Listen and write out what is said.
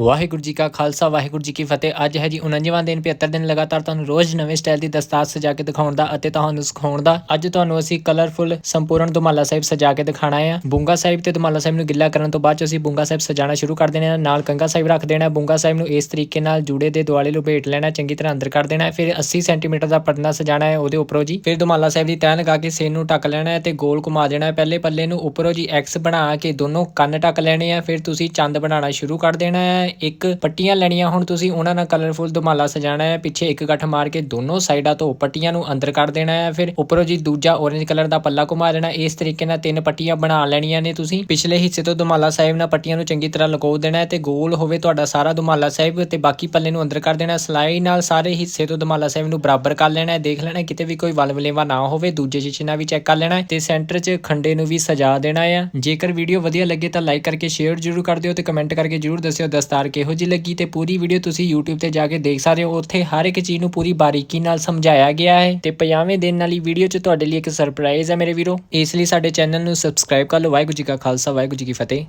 ਵਾਹਿਗੁਰੂ ਜੀ ਕਾ ਖਾਲਸਾ, ਵਾਹਿਗੁਰੂ ਜੀ ਕੀ ਫਤਿਹ। ਅੱਜ ਹੈ ਜੀ 49ਵਾਂ ਦਿਨ 75 ਦਿਨ ਲਗਾਤਾਰ ਤੁਹਾਨੂੰ ਰੋਜ਼ ਨਵੇਂ ਸਟਾਈਲ ਦੀ ਦਸਤਾਰ ਸਜਾ ਕੇ ਦਿਖਾਉਣ ਦਾ ਅਤੇ ਤੁਹਾਨੂੰ ਸਿਖਾਉਣ ਦਾ। ਅੱਜ ਤੁਹਾਨੂੰ ਅਸੀਂ ਕਲਰਫੁਲ ਸੰਪੂਰਨ ਦੁਮਾਲਾ ਸਾਹਿਬ ਸਜਾ ਕੇ ਦਿਖਾਣਾ ਹੈ। ਬੁੰਗਾ ਸਾਹਿਬ ਤੇ ਦੁਮਾਲਾ ਸਾਹਿਬ ਨੂੰ ਗਿੱਲਾ ਕਰਨ ਤੋਂ ਬਾਅਦ 'ਚ ਅਸੀਂ ਬੁੰਗਾ ਸਾਹਿਬ ਸਜਾਣਾ ਸ਼ੁਰੂ ਕਰ ਦੇਣਾ ਨਾਲ ਕੰਗਾ ਸਾਹਿਬ ਰੱਖ ਦੇਣਾ ਹੈ। ਬੁੰਗਾ ਸਾਹਿਬ ਨੂੰ ਇਸ ਤਰੀਕੇ ਨਾਲ ਜੂੜੇ ਦੇ ਦੁਆਲੇ ਲਪੇਟ ਲੈਣਾ, ਚੰਗੀ ਤਰ੍ਹਾਂ ਅੰਦਰ ਕਰ ਦੇਣਾ ਫਿਰ 80 ਸੈਂਟੀਮੀਟਰ ਦਾ ਪਰਨਾ ਸਜਾਣਾ ਹੈ ਉਹਦੇ ਉੱਪਰੋਂ ਜੀ। ਫਿਰ ਦੁਮਾਲਾ ਸਾਹਿਬ ਦੀ ਤੈਨ ਲਗਾ ਕੇ ਸਿਰ ਨੂੰ ਢੱਕ ਲੈਣਾ ਹੈ ਤੇ ਗੋਲ ਘੁਮਾ ਦੇਣਾ ਹੈ। ਪਹਿਲੇ ਪੱਲੇ ਨੂੰ ਉੱਪਰੋਂ ਜੀ ਐਕਸ ਬਣਾ ਕੇ ਦੋਨੋਂ ਕੰਨ ਟੱਕ ਲੈਣੇ ਆ। ਫਿਰ ਤੁਸੀਂ ਚੰਦ ਬਣਾਉਣਾ ਸ਼ੁਰੂ ਕਰ ਦੇਣਾ ਹੈ। ਇੱਕ ਪੱਟੀਆਂ ਲੈਣੀਆਂ ਹੁਣ, ਤੁਸੀਂ ਉਹਨਾਂ ਨਾਲ ਕਲਰਫੁਲ ਦੁਮਾਲਾ ਸਜਾਣਾ ਹੈ। ਪਿੱਛੇ ਇੱਕ ਗੱਠ ਮਾਰ ਕੇ ਦੋਨੋਂ ਸਾਈਡਾਂ ਤੋਂ ਪੱਟੀਆਂ ਨੂੰ ਅੰਦਰ ਕਰ ਦੇਣਾ ਹੈ। ਫਿਰ ਉੱਪਰੋਂ ਜੀ ਦੂਜਾ orange ਕਲਰ ਦਾ ਪੱਲਾ ਘੁਮਾ ਦੇਣਾ ਇਸ ਤਰੀਕੇ ਨਾਲ ਤਿੰਨ ਪੱਟੀਆਂ ਬਣਾ ਲੈਣੀਆਂ ਨੇ ਤੁਸੀਂ। ਪਿਛਲੇ ਹਿੱਸੇ ਤੋਂ ਦੁਮਾਲਾ ਸਾਹਿਬ ਨਾਲ ਪੱਟੀਆਂ ਨੂੰ ਚੰਗੀ ਤਰ੍ਹਾਂ ਲਗੋ ਦੇਣਾ ਹੈ ਤੇ ਗੋਲ ਹੋਵੇ ਤੁਹਾਡਾ ਸਾਰਾ ਦੁਮਾਲਾ ਸਾਹਿਬ ਤੇ ਬਾਕੀ ਪੱਲੇ ਨੂੰ ਅੰਦਰ ਕਰ ਦੇਣਾ ਸਲਾਈ ਨਾਲ ਸਾਰੇ ਹਿੱਸੇ ਤੋਂ ਦੁਮਾਲਾ ਸਾਹਿਬ ਨੂੰ ਬਰਾਬਰ ਕਰ ਲੈਣਾ ਹੈ। ਦੇਖ ਲੈਣਾ ਕਿਤੇ ਵੀ ਕੋਈ ਵਲਵਲੇਵਾ ਨਾ ਹੋਵੇ, ਦੂਜੇ ਸ਼ੀਸ਼ੇ ਨਾਲ ਵੀ ਚੈੱਕ ਕਰ ਲੈਣਾ ਹੈ ਤੇ ਸੈਂਟਰ 'ਚ ਖੰਡੇ ਨੂੰ ਵੀ ਸਜਾ ਦੇਣਾ ਹੈ। ਜੇਕਰ ਵੀਡੀਓ ਵਧੀਆ ਲੱਗੇ ਤਾਂ ਲਾਈਕ ਕਰਕੇ ਸ਼ੇਅਰ ਜ਼ਰੂਰ ਕਰ ਦਿਓ ਤੇ ਕਮੈਂਟ ਕਰਕੇ ਜ਼ਰੂਰ ਦੱਸਿਓ। ਦਸਤਾਰ ਕਿਹੋ ਜਿਹੀ ਲੱਗੀ ਤੇ ਪੂਰੀ ਵੀਡੀਓ ਤੁਸੀਂ YouTube ਤੇ ਜਾ ਕੇ ਦੇਖ ਸਕਦੇ ਹੋ। ਉੱਥੇ ਹਰ ਇੱਕ ਚੀਜ਼ ਨੂੰ ਪੂਰੀ ਬਾਰੀਕੀ ਨਾਲ ਸਮਝਾਇਆ ਗਿਆ ਹੈ ਤੇ 50ਵੇਂ ਦਿਨ ਵਾਲੀ ਵੀਡੀਓ 'ਚ ਤੁਹਾਡੇ ਲਈ ਇੱਕ ਸਰਪ੍ਰਾਈਜ਼ ਹੈ ਮੇਰੇ ਵੀਰੋ। ਇਸ ਲਈ ਸਾਡੇ ਚੈਨਲ ਨੂੰ ਸਬਸਕ੍ਰਾਈਬ ਕਰ ਲਓ। ਵਾਹਿਗੁਰੂ ਜੀ ਕਾ ਖਾਲਸਾ, ਵਾਹਿਗੁਰੂ ਜੀ ਕੀ ਫਤਿਹ।